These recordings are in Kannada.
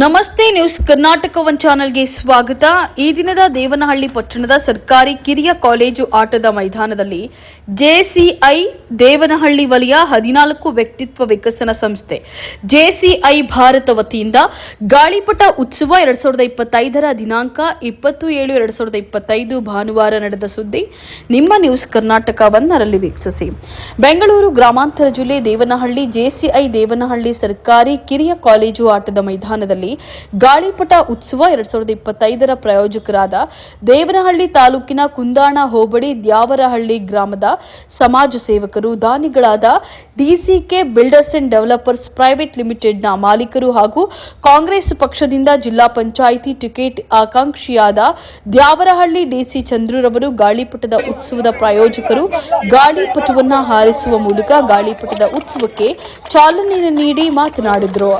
ನಮಸ್ತೆ ನ್ಯೂಸ್ ಕರ್ನಾಟಕ ಒನ್ ಚಾನೆಲ್ಗೆ ಸ್ವಾಗತ. ಈ ದಿನದ ದೇವನಹಳ್ಳಿ ಪಟ್ಟಣದ ಸರ್ಕಾರಿ ಕಿರಿಯ ಕಾಲೇಜು ಆಟದ ಮೈದಾನದಲ್ಲಿ ಜೆಸಿಐ ದೇವನಹಳ್ಳಿ ವಲಯ ಹದಿನಾಲ್ಕು ವ್ಯಕ್ತಿತ್ವ ವಿಕಸನ ಸಂಸ್ಥೆ, ಜೆಸಿಐ ಭಾರತ ವತಿಯಿಂದ ಗಾಳಿಪಟ ಉತ್ಸವ ಎರಡ್ ಸಾವಿರದ ಇಪ್ಪತ್ತೈದರ ದಿನಾಂಕ ಇಪ್ಪತ್ತು ಏಳು ಎರಡ್ ಸಾವಿರದ ಇಪ್ಪತ್ತೈದು ಭಾನುವಾರ ನಡೆದ ಸುದ್ದಿ ನಿಮ್ಮ ನ್ಯೂಸ್ ಕರ್ನಾಟಕ ಒಂದರಲ್ಲಿ ವೀಕ್ಷಿಸಿ. ಬೆಂಗಳೂರು ಗ್ರಾಮಾಂತರ ಜಿಲ್ಲೆ ದೇವನಹಳ್ಳಿ ಜೆಸಿಐ ದೇವನಹಳ್ಳಿ ಸರ್ಕಾರಿ ಕಿರಿಯ ಕಾಲೇಜು ಆಟದ ಮೈದಾನದಲ್ಲಿ ಗಾಳಿಪಟ ಉತ್ಸವ ಎರಡ್ ಸಾವಿರದ ಇಪ್ಪತ್ತೈದರ ಪ್ರಾಯೋಜಕರಾದ ದೇವನಹಳ್ಳಿ ತಾಲೂಕಿನ ಕುಂದಾಣ ಹೋಬಳಿ ದ್ಯಾವರಹಳ್ಳಿ ಗ್ರಾಮದ ಸಮಾಜ ಸೇವಕರು, ದಾನಿಗಳಾದ DCK builders and developers private ಲಿಮಿಟೆಡ್ನ ಮಾಲೀಕರು ಹಾಗೂ ಕಾಂಗ್ರೆಸ್ ಪಕ್ಷದಿಂದ ಜಿಲ್ಲಾ ಪಂಚಾಯಿತಿ ಟಿಕೆಟ್ ಆಕಾಂಕ್ಷಿಯಾದ ದ್ಯಾವರಹಳ್ಳಿ ಡಿಸಿ ಚಂದ್ರುರವರು ಗಾಳಿಪಟದ ಉತ್ಸವದ ಪ್ರಾಯೋಜಕರು. ಗಾಳಿಪಟವನ್ನು ಹಾರಿಸುವ ಮೂಲಕ ಗಾಳಿಪಟದ ಉತ್ಸವಕ್ಕೆ ಚಾಲನೆ ನೀಡಿ ಮಾತನಾಡಿದರು.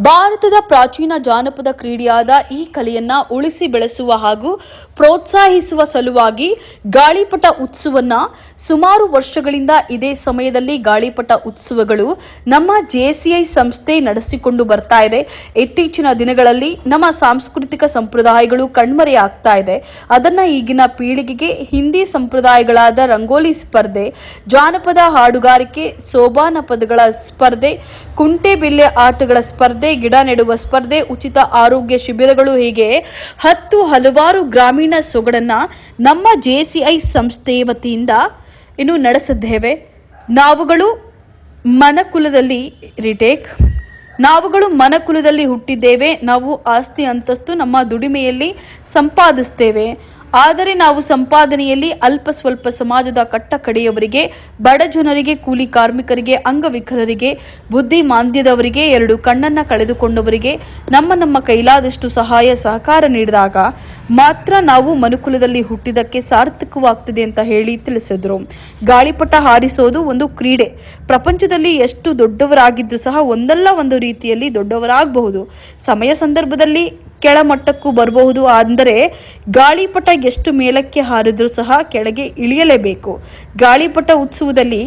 ಭಾರತದ ಪ್ರಾಚೀನ ಜಾನಪದ ಕ್ರೀಡೆಯಾದ ಈ ಕಲೆಯನ್ನ ಉಳಿಸಿ ಬೆಳೆಸುವ ಹಾಗೂ ಪ್ರೋತ್ಸಾಹಿಸುವ ಸಲುವಾಗಿ ಗಾಳಿಪಟ ಉತ್ಸವನ್ನ ಸುಮಾರು ವರ್ಷಗಳಿಂದ ಇದೇ ಸಮಯದಲ್ಲಿ ಗಾಳಿಪಟ ಉತ್ಸವಗಳು ನಮ್ಮ ಜೆಸಿಐ ಸಂಸ್ಥೆ ನಡೆಸಿಕೊಂಡು ಬರ್ತಾ ಇದೆ. ಇತ್ತೀಚಿನ ದಿನಗಳಲ್ಲಿ ನಮ್ಮ ಸಾಂಸ್ಕೃತಿಕ ಸಂಪ್ರದಾಯಗಳು ಕಣ್ಮರೆಯಾಗ್ತಾ ಇದೆ. ಅದನ್ನ ಈಗಿನ ಪೀಳಿಗೆಗೆ ಹಿಂದಿ ಸಂಪ್ರದಾಯಗಳಾದ ರಂಗೋಲಿ ಸ್ಪರ್ಧೆ, ಜಾನಪದ ಹಾಡುಗಾರಿಕೆ ಸೋಬಾನ ಪದಗಳ ಸ್ಪರ್ಧೆ ಕುಂಟೆಬಿಲ್ಲೆ ಆಟಗಳ ಸ್ಪರ್ಧೆ, ಗಿಡ ನೆಡುವ ಸ್ಪರ್ಧೆ, ಉಚಿತ ಆರೋಗ್ಯ ಶಿಬಿರಗಳು ಹೀಗೆ ಹತ್ತು ಹಲವಾರು ಗ್ರಾಮೀಣ ಸೊಗಡನ್ನ ನಮ್ಮ ಜೆಸಿಐ ಸಂಸ್ಥೆ ವತಿಯಿಂದ ಇನ್ನು ನಡೆಸಿದ್ದೇವೆ. ನಾವುಗಳು ಮನಕುಲದಲ್ಲಿ ರಿಟೇಕ್. ನಾವುಗಳು ಮನಕುಲದಲ್ಲಿ ಹುಟ್ಟಿದ್ದೇವೆ. ನಾವು ಆಸ್ತಿ ಅಂತಸ್ತು ನಮ್ಮ ದುಡಿಮೆಯಲ್ಲಿ ಸಂಪಾದಿಸ್ತೇವೆ. ಆದರೆ ನಾವು ಸಂಪಾದನೆಯಲ್ಲಿ ಅಲ್ಪ ಸ್ವಲ್ಪ ಸಮಾಜದ ಕಟ್ಟ ಕಡೆಯವರಿಗೆ, ಬಡ ಜನರಿಗೆ, ಕೂಲಿ ಕಾರ್ಮಿಕರಿಗೆ, ಅಂಗವಿಕಲರಿಗೆ ಬುದ್ಧಿ ಮಾಂದ್ಯದವರಿಗೆ ಎರಡು ಕಣ್ಣನ್ನ ಕಳೆದುಕೊಂಡವರಿಗೆ ನಮ್ಮ ನಮ್ಮ ಕೈಲಾದಷ್ಟು ಸಹಾಯ ಸಹಕಾರ ನೀಡಿದಾಗ ಮಾತ್ರ ನಾವು ಮನುಕುಲದಲ್ಲಿ ಹುಟ್ಟಿದಕ್ಕೆ ಸಾರ್ಥಕವಾಗ್ತದೆ ಅಂತ ಹೇಳಿ ತಿಳಿಸಿದ್ರು. ಗಾಳಿಪಟ ಹಾರಿಸೋದು ಒಂದು ಕ್ರೀಡೆ. ಪ್ರಪಂಚದಲ್ಲಿ ಎಷ್ಟು ದೊಡ್ಡವರಾಗಿದ್ರೂ ಸಹ ಒಂದಲ್ಲ ಒಂದು ರೀತಿಯಲ್ಲಿ ದೊಡ್ಡವರಾಗಬಹುದು. ಸಮಯ ಸಂದರ್ಭದಲ್ಲಿ ಕೆಳಮಟ್ಟಕ್ಕೂ ಬರಬಹುದು ಅಂದರೆ ಗಾಳಿಪಟ ಎಷ್ಟು ಮೇಲಕ್ಕೆ ಹಾರಿದ್ರೂ ಸಹ ಕೆಳಗೆ ಇಳಿಯಲೇಬೇಕು. ಗಾಳಿಪಟ ಉತ್ಸವದಲ್ಲಿ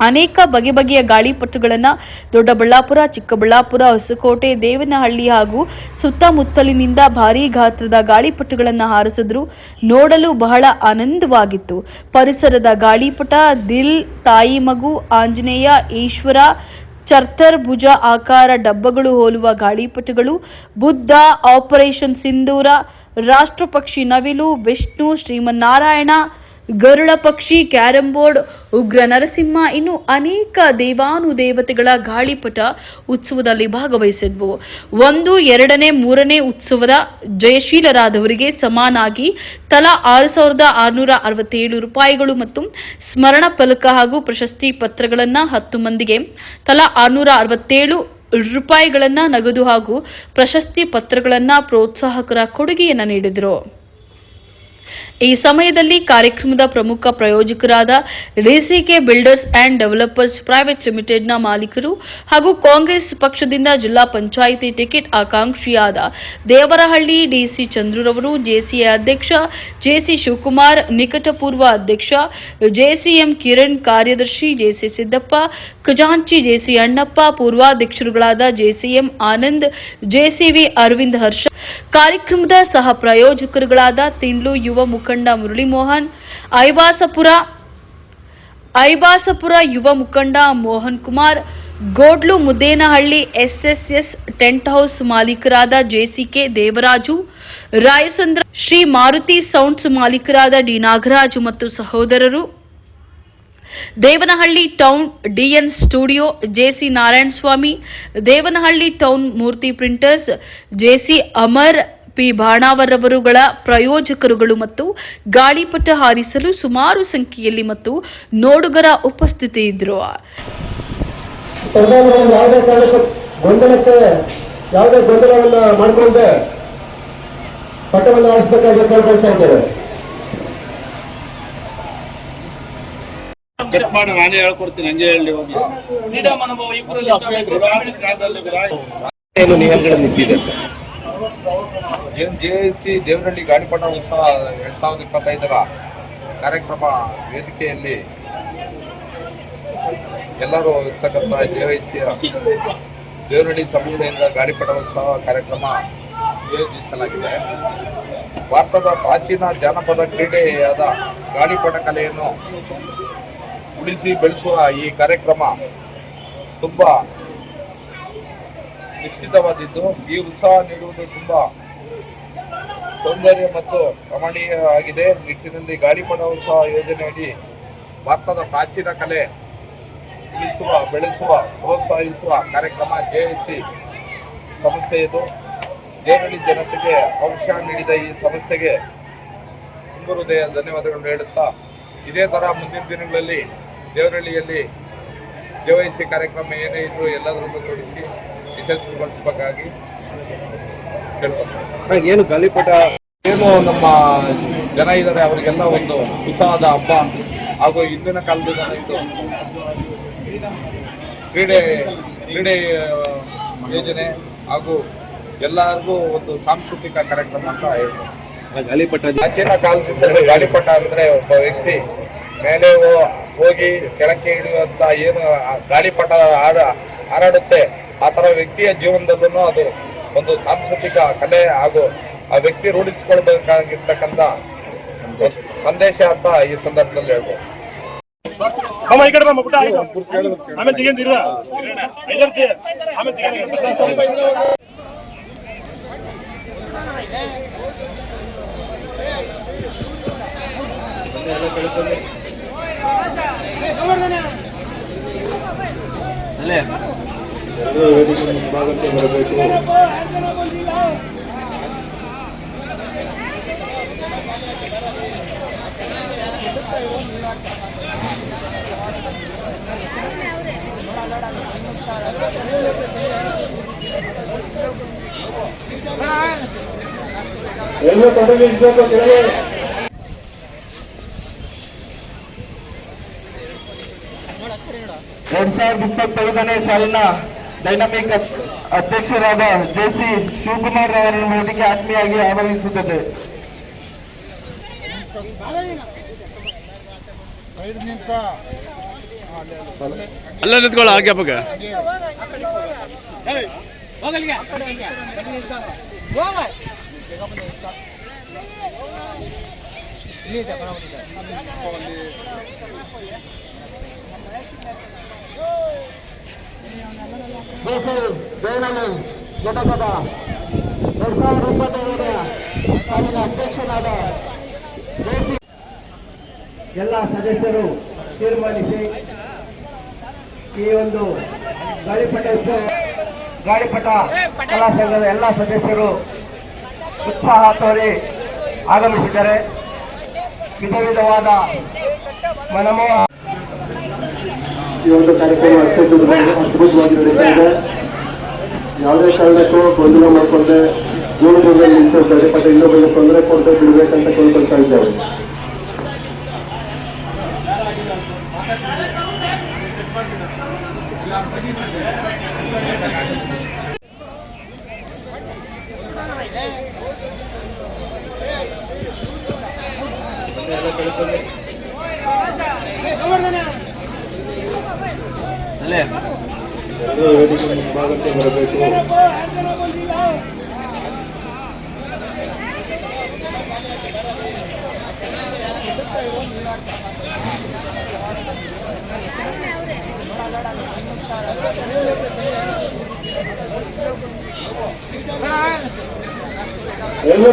ಅನೇಕ ಬಗೆ ಬಗೆಯ ಗಾಳಿಪಟಗಳನ್ನು ದೊಡ್ಡಬಳ್ಳಾಪುರ, ಚಿಕ್ಕಬಳ್ಳಾಪುರ, ಹೊಸಕೋಟೆ, ದೇವನಹಳ್ಳಿ ಹಾಗೂ ಸುತ್ತಮುತ್ತಲಿನಿಂದ ಭಾರೀ ಗಾತ್ರದ ಗಾಳಿಪಟಗಳನ್ನು ಹಾರಿಸಿದ್ರು. ನೋಡಲು ಬಹಳ ಆನಂದವಾಗಿತ್ತು. ಪರಿಸರದ ಗಾಳಿಪಟ, ದಿಲ್, ತಾಯಿ ಮಗು, ಆಂಜನೇಯ, ಈಶ್ವರ, ಚರ್ತರ್ ಭುಜ ಆಕಾರ ಡಬ್ಬಗಳು ಹೋಲುವ ಗಾಳಿಪಟಗಳು, ಬುದ್ಧ, ಆಪರೇಷನ್ ಸಿಂಧೂರ, ರಾಷ್ಟ್ರಪಕ್ಷಿ ನವಿಲು, ವಿಷ್ಣು, ಶ್ರೀಮನ್ನಾರಾಯಣ ಗರುಡ ಪಕ್ಷಿ, ಕ್ಯಾರಂ ಬೋರ್ಡ್, ಉಗ್ರ ನರಸಿಂಹ, ಇನ್ನು ಅನೇಕ ದೇವಾನುದೇವತೆಗಳ ಗಾಳಿಪಟ ಉತ್ಸವದಲ್ಲಿ ಭಾಗವಹಿಸಿದ್ವು. ಒಂದು, ಎರಡನೇ, ಮೂರನೇ ಉತ್ಸವದ ಜಯಶೀಲರಾದವರಿಗೆ ಸಮಾನಾಗಿ ತಲಾ ಆರು ಸಾವಿರದ ಆರುನೂರ ಅರವತ್ತೇಳು ರೂಪಾಯಿಗಳು ಮತ್ತು ಸ್ಮರಣ ಫಲಕ ಹಾಗೂ ಪ್ರಶಸ್ತಿ ಪತ್ರಗಳನ್ನು ಹತ್ತು ಮಂದಿಗೆ ತಲಾ ಆರುನೂರ ಅರವತ್ತೇಳು ರೂಪಾಯಿಗಳನ್ನು ನಗದು ಹಾಗೂ ಪ್ರಶಸ್ತಿ ಪತ್ರಗಳನ್ನು ಪ್ರೋತ್ಸಾಹಕರ ಕೊಡುಗೆಯನ್ನು ನೀಡಿದರು. ಈ ಸಮಯದಲ್ಲಿ ಕಾರ್ಯಕ್ರಮದ ಪ್ರಮುಖ ಪ್ರಾಯೋಜಕರಾದ DCK builders and developers private ಲಿಮಿಟೆಡ್ನ ಮಾಲೀಕರು ಹಾಗೂ ಕಾಂಗ್ರೆಸ್ ಪಕ್ಷದಿಂದ ಜಿಲ್ಲಾ ಪಂಚಾಯಿತಿ ಟಿಕೆಟ್ ಆಕಾಂಕ್ಷಿಯಾದ ದೇವರಹಳ್ಳಿ ಡಿಸಿ ಚಂದ್ರುರವರು, ಜೆಸಿಎ ಅಧ್ಯಕ್ಷ ಜೆಸಿ ಶಿವಕುಮಾರ್, ನಿಕಟಪೂರ್ವ ಅಧ್ಯಕ್ಷ ಜೆಸಿಎಂ ಕಿರಣ್ ಕಾರ್ಯದರ್ಶಿ ಜೆಸಿ ಸಿದ್ದಪ್ಪ, ಖಜಾಂಚಿ ಜೆಸಿ ಅಣ್ಣಪ್ಪ, ಪೂರ್ವಾಧ್ಯಕ್ಷರುಗಳಾದ ಜೆಸಿಎಂ ಆನಂದ್, ಜೆಸಿವಿ ಅರವಿಂದ್ ಹರ್ಷ ಕಾರ್ಯಕ್ರಮದ ಸಹ ಪ್ರಾಯೋಜಕರುಗಳಾದ ತಿಂಡ್ಲು ಯುವ ಮುಖಂಡ ಮುರಳೀಮೋಹನ್, ಐಬಾಸಪುರ ಐಬಾಸಪುರ ಯುವ ಮುಖಂಡ Mohan Kumar, Godlu Muddenahalli SSS tent house ಮಾಲೀಕರಾದ JCK Devaraju Rayasandra Shri Maruti sounds ಮಾಲೀಕರಾದ ಡಿ ನಾಗರಾಜು ಮತ್ತು ಸಹೋದರರು Devanahalli town DN studio JC Narayana Swamy Devanahalli town Murthy printers JC Amar P ಬಾಣಾವರವರುಗಳ ಪ್ರಾಯೋಜಕರುಗಳು ಮತ್ತು ಗಾಳಿಪಟ ಹಾರಿಸಲು ಸುಮಾರು ಸಂಖ್ಯೆಯಲ್ಲಿ ಮತ್ತು ನೋಡುಗರ ಉಪಸ್ಥಿತಿ ಇದ್ದರು ಯಾವುದೇ ಗೊಂದಲವನ್ನ ಮಾಡಿಕೊಂಡೆ ಪಟ್ಟವನ್ನು ಆಡಿಸಬೇಕಾಗಿ ಕೇಳ್ಕೊಳ್ತಾ ಇದ್ದೇವೆ. ಕಟ್ ಮಾಡಿ ನಾನೇ ಹೇಳ್ಕೊಡ್ತೀನಿ ಹಂಗೆ ಹೇಳಿ ಹೋಗಿ. ಪುರಾತನ ಕಾಲದಲ್ಲಿ ಏನು ನಿಯಮಗಳನ್ನು ಇಟ್ಟಿದೆ ಸರ್? ಜೆಎಸ್ಸಿ ದೇವನಹಳ್ಳಿ ಗಾಳಿಪಟ ಉತ್ಸವ ಎರಡ್ ಸಾವಿರದ ಇಪ್ಪತ್ತೈದರ ಕಾರ್ಯಕ್ರಮ ವೇದಿಕೆಯಲ್ಲಿ ಎಲ್ಲರೂ ಇರ್ತಕ್ಕಂಥ ಜೆಎಸ್ಸಿ ದೇವರಳ್ಳಿ ಸಮುದಾಯದಿಂದ ಗಾಡಿಪಟ ಉತ್ಸವ ಕಾರ್ಯಕ್ರಮ ಆಯೋಜಿಸಲಾಗಿದೆ. ಭಾರತದ ಪ್ರಾಚೀನ ಜಾನಪದ ಕ್ರೀಡೆಯಾದ ಗಾಳಿಪಟ ಕಲೆಯನ್ನು ಉಳಿಸಿ ಬೆಳೆಸುವ ಈ ಕಾರ್ಯಕ್ರಮ ತುಂಬ ನಿಶ್ಚಿತವಾದಿದ್ದು ಈ ಉತ್ಸಾಹ ನೀಡುವುದು ತುಂಬ ಸೌಂದರ್ಯ ಮತ್ತು ರಮಣೀಯವಾಗಿದೆ ನಿಟ್ಟಿನಲ್ಲಿ ಗಾಳಿಪಟ ಉತ್ಸವ ಯೋಜನೆಯಡಿ ಭಾರತದ ಪ್ರಾಚೀನ ಕಲೆ ಉಳಿಸುವ ಬೆಳೆಸುವ, ಪ್ರೋತ್ಸಾಹಿಸುವ ಕಾರ್ಯಕ್ರಮ ಜೆ ಸಿ ಸಂಸ್ಥೆ ಇದು. ದೇಹಲಿ ಜನತೆಗೆ ಅವಕಾಶ ನೀಡಿದ ಈ ಸಮಸ್ಯೆಗೆ ತುಂಬ ಹೃದಯ ಧನ್ಯವಾದಗಳನ್ನು ಹೇಳುತ್ತಾ, ಇದೇ ಥರ ಮುಂದಿನ ದಿನಗಳಲ್ಲಿ ದೇವರಳ್ಳಿಯಲ್ಲಿ ಜೆವೈಸಿ ಕಾರ್ಯಕ್ರಮ ಏನೇ ಇದ್ರು ಎಲ್ಲದರಲ್ಲೂ ತೊಡಗಿಸಿ ಯಶಸ್ವಿಗೊಳಿಸಬೇಕಾಗಿ ಕೇಳ್ಕೊಳ್ತೀನಿ ಏನು ಗಾಲಿಪಟ ಏನು ನಮ್ಮ ಜನ ಇದ್ದಾರೆ ಅವರಿಗೆಲ್ಲ ಒಂದು ಉತ್ಸಾಹದ ಹಬ್ಬ. ಹಾಗೂ ಹಿಂದಿನ ಕಾಲದಿಂದ ಇದು ಕ್ರೀಡೆ ಕ್ರೀಡೆ ಯೋಜನೆ ಹಾಗೂ ಎಲ್ಲರಿಗೂ ಒಂದು ಸಾಂಸ್ಕೃತಿಕ ಕಾರ್ಯಕ್ರಮ ಅಂತ ಹೇಳ್ಬೋದು. ಗಾಳಿಪಟ ಪ್ರಾಚೀನ ಕಾಲದಿಂದ ಗಾಳಿಪಟ ಅಂದ್ರೆ ಒಬ್ಬ ವ್ಯಕ್ತಿ ಮೇಲೆ ಹೋಗಿ ಕೆಳಕ್ಕೆ ಇಳಿಯುವಂತ ಏನು ಗಾಳಿಪಟ ಹಾಡ ಹಾರಾಡುತ್ತೆ ಆ ಥರ ವ್ಯಕ್ತಿಯ ಜೀವನದಲ್ಲೂ ಅದು ಒಂದು ಸಾಂಸ್ಕೃತಿಕ ಕಲೆ ಹಾಗೂ ಆ ವ್ಯಕ್ತಿ ರೂಢಿಸಿಕೊಳ್ಬೇಕಾಗಿರ್ತಕ್ಕಂಥ ಸಂದೇಶ ಅಂತ ಈ ಸಂದರ್ಭದಲ್ಲಿ ಹೇಳ್ಬೋದು. ಆಮೇಲೆ ಆಮೇಲೆ ಬರಬೇಕು ಎಲ್ಲ ತೊಡಗಿಸಬೇಕು ಕೆಳಗೆ ಎರಡ್ ಸಾವಿರದ ಇಪ್ಪತ್ತೈದನೇ ಸಾಲಿನ ಡೈನಾಮಿಕ್ ಅಧ್ಯಕ್ಷರಾದ ಜೆ ಸಿ ಶಿವಕುಮಾರ್ ಅವರನ್ನು ವೇದಿಕೆ ಆತ್ಮೀಯಾಗಿ ಆಹ್ವಾನಿಸುತ್ತದೆ. ಅಲ್ಲ ನಿಂತ್ಕೊಳ್ಳ ಅಧ್ಯಾಪಕ ಜೆ ಸಿ ದಯಾನಂದ್ ಘಟಕದ ಎರಡ್ ಸಾವಿರದ ಇಪ್ಪತ್ತೈದನೇ ಸಾಲಿನ ಅಧ್ಯಕ್ಷನಾದ ಎಲ್ಲ ಸದಸ್ಯರು ತೀರ್ಮಾನಿಸಿ ಈ ಒಂದು ಗಾಳಿಪಟ ಗಾಳಿಪಟ ಕಲಾ ಸಂಘದ ಎಲ್ಲ ಸದಸ್ಯರು ಉತ್ಸಾಹ ತೋರಿ ಆಗಮಿಸಿದ್ದಾರೆ. ವಿಧ ವಿಧವಾದ ಮನಮೋಹ ಈ ಒಂದು ಕಾರ್ಯಕ್ರಮ ಅತ್ಯದ್ಭುತವಾಗಿ ಅದ್ಭುತವಾಗಿ ನಡೀತಾ ಯಾವುದೇ ಕಾರಣಕ್ಕೂ ಗೊಂದಲ ಮಾಡಿಕೊಂಡೆ ದೂರದಲ್ಲಿ ನಿಂತು ಬಟ್ ಇನ್ನೊಬ್ಬರಿಗೆ ತೊಂದರೆ ಕೊಡದೆ ಬಿಡಬೇಕಂತ ಕೇಳ್ಕೊಳ್ತಾ ಇದ್ದೇವೆ ಭಾಗಕ್ಕೆ ಬರಬೇಕು. ಎಲ್ಲ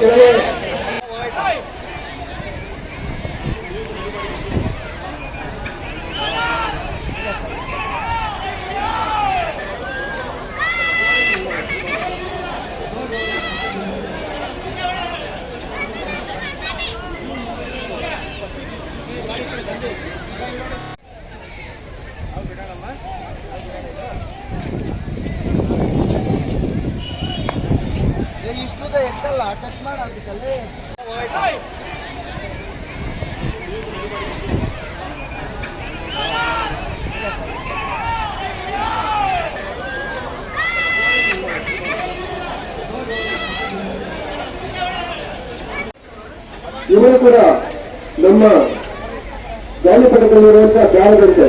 ಕೆಳಗೆ. ಇವರು ಕೂಡ ನಮ್ಮ ಜಾನಪದದಲ್ಲಿರುವಂತಹ ಬ್ಯಾಗ್ಗಳಿದೆ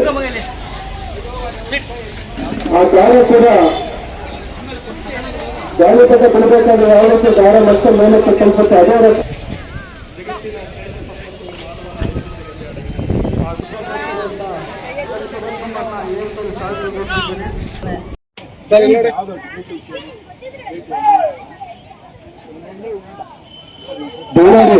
ಆ ಜಾಲ ಕೂಡ ಗಾಳಿಪಟ ಬಿಡಬೇಕಾದ್ರೆ ಯಾವತ್ತೂ ದಾರ ಮತ್ತೆ ಮೇಲಕ್ಕೆ ಕಲ್ಪತ್ತೆ ಅದೇ ರೀತಿ ಸರ್ ಇಲ್ಲಿ ನೋಡಿ ದೇವರೇ